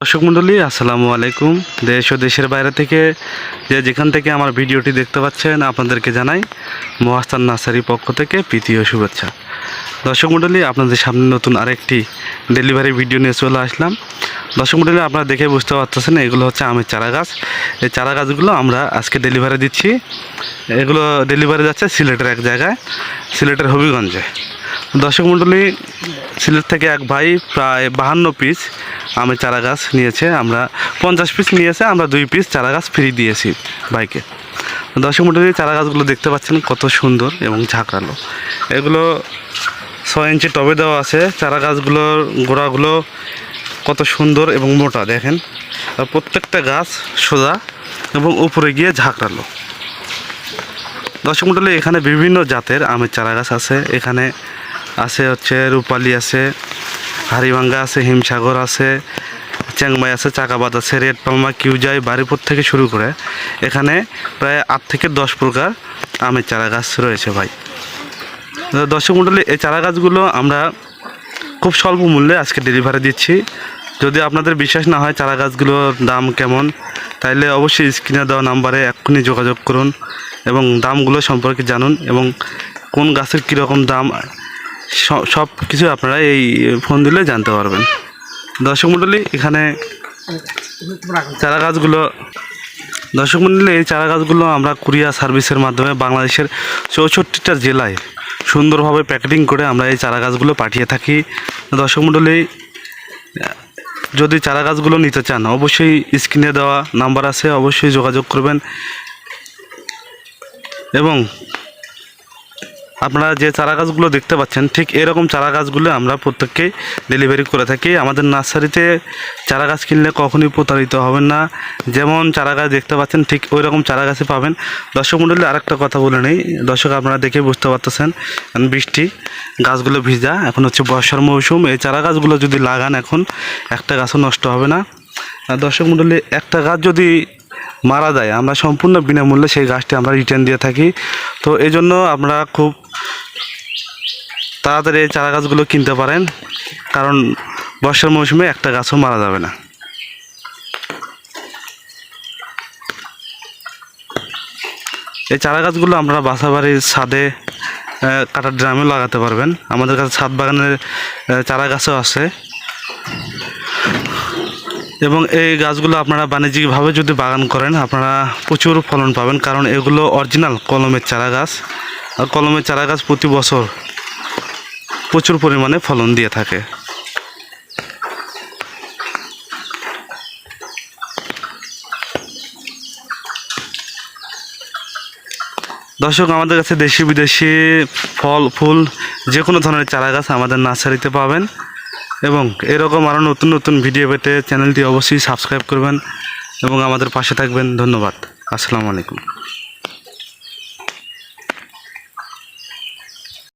দর্শক মণ্ডলী, আসসালামু আলাইকুম। দেশ ও দেশের বাইরে থেকে যে যেখান থেকে আমার ভিডিওটি দেখতে পাচ্ছেন, আপনাদেরকে জানাই মহাস্তান নার্সারি পক্ষ থেকে প্রীতি ও শুভেচ্ছা। দর্শক মণ্ডলী, আপনাদের সামনে নতুন আরেকটি ডেলিভারি ভিডিও নিয়ে চলে আসলাম। দর্শক মণ্ডলী, আপনারা দেখে বুঝতে পারতেছেন, এগুলো হচ্ছে আমের চারা গাছ। এই চারা গাছগুলো আমরা আজকে ডেলিভারি দিচ্ছি। এগুলো ডেলিভারি যাচ্ছে সিলেটের এক জায়গায়, সিলেটের হবিগঞ্জে। দর্শক মণ্ডলী, সিলেট থেকে এক ভাই প্রায় বাহান্ন পিস আমের চারা গাছ নিয়েছে, আমরা পঞ্চাশ পিস নিয়েছে, আমরা দুই পিস চারা গাছ ফ্রি দিয়েছি ভাইকে। দর্শক মণ্ডলী চারা গাছগুলো দেখতে পাচ্ছেন কত সুন্দর এবং ঝাঁকড়ালো এগুলো ছয় ইঞ্চি টবে দেওয়া আছে চারা গাছগুলোর গোড়াগুলো কত সুন্দর এবং মোটা, দেখেন। প্রত্যেকটা গাছ সোজা এবং উপরে গিয়ে ঝাঁকড়ালো দর্শক মণ্ডলী, এখানে বিভিন্ন জাতের আমের চারা গাছ আছে, এখানে আছে হচ্ছে রূপালি আছে হারিভাঙ্গা আছে, হিমসাগর আছে চ্যাংমাই আছে, চাকাবাদ আছে, রেড পামা কিউজাই বাড়িপুর থেকে শুরু করে এখানে প্রায় আট থেকে দশ প্রকার আমের চারা গাছ রয়েছে ভাই। দর্শক মণ্ডলী এই চারা গাছগুলো আমরা খুব স্বল্প মূল্যে আজকে ডেলিভারি দিচ্ছি। যদি আপনাদের বিশ্বাস না হয় চারা গাছগুলোর দাম কেমন, তাইলে অবশ্যই স্ক্রিনে দেওয়া নাম্বারে এক্ষুনি যোগাযোগ করুন এবং দামগুলো সম্পর্কে জানুন এবং কোন গাছের কীরকম দাম সব কিছু আপনারা এই ফোন দিলে জানতে পারবেন। দর্শক মণ্ডলী এখানে চারা গাছগুলো দর্শক মণ্ডলী এই চারা গাছগুলো আমরা কুরিয়ার সার্ভিসের মাধ্যমে বাংলাদেশের চৌষট্টিটা জেলায় সুন্দরভাবে প্যাকেটিং করে আমরা এই চারা গাছগুলো পাঠিয়ে থাকি। দর্শক মণ্ডলী যদি চারা গাছগুলো নিতে চান, অবশ্যই স্ক্রিনে দেওয়া নাম্বার আছে, অবশ্যই যোগাযোগ করবেন। এবং আপনারা যে চারা গাছগুলো দেখতে পাচ্ছেন, ঠিক এরকম চারা গাছগুলো আমরা প্রত্যেককেই ডেলিভারি করে থাকি। আমাদের নার্সারিতে চারা গাছ কিনলে কখনোই প্রতারিত হবেন না। যেমন চারা গাছ দেখতে পাচ্ছেন, ঠিক ওই রকম চারা গাছই পাবেন। দর্শক মণ্ডলী আরেকটা কথা বলে নেই। দর্শক, আপনারা দেখে বুঝতে পারতেছেন বৃষ্টি, গাছগুলো ভিজা, এখন হচ্ছে বর্ষার মৌসুম। এই চারা গাছগুলো যদি লাগান এখন, একটা গাছও নষ্ট হবে না। দর্শক মণ্ডলী একটা গাছ যদি মারা যায়। আমরা সম্পূর্ণ বিনামূল্যে সেই গাছটি আমরা রিটার্ন দিয়ে থাকি। তো এই জন্য আমরা খুব তাড়াতাড়ি এই চারা গাছগুলো কিনতে পারেন। কারণ বর্ষার মৌসুমে একটা গাছও মারা যাবে না। এই চারা গাছগুলো আমরা বাসা বাড়ির ছাদে কাটার ড্রামে লাগাতে পারবেন। আমাদের কাছে ছাদ বাগানের চারা গাছও আছে। এবং এই গাছগুলো আপনারা বাণিজ্যিকভাবে যদি বাগান করেন, আপনারা প্রচুর ফলন পাবেন। কারণ এগুলো অরিজিনাল কলমের চারা গাছ। আর কলমের চারা গাছ প্রতি বছর প্রচুর পরিমাণে ফলন দিয়ে থাকে। দর্শক, আমাদের কাছে দেশি বিদেশি ফল, ফুল যে কোনো ধরনের চারা গাছ আমাদের নার্সারিতে পাবেন। এবং এরকম আরও নতুন নতুন ভিডিও পেতে চ্যানেলটি অবশ্যই সাবস্ক্রাইব করবেন এবং আমাদের পাশে থাকবেন। ধন্যবাদ। আসসালামু আলাইকুম।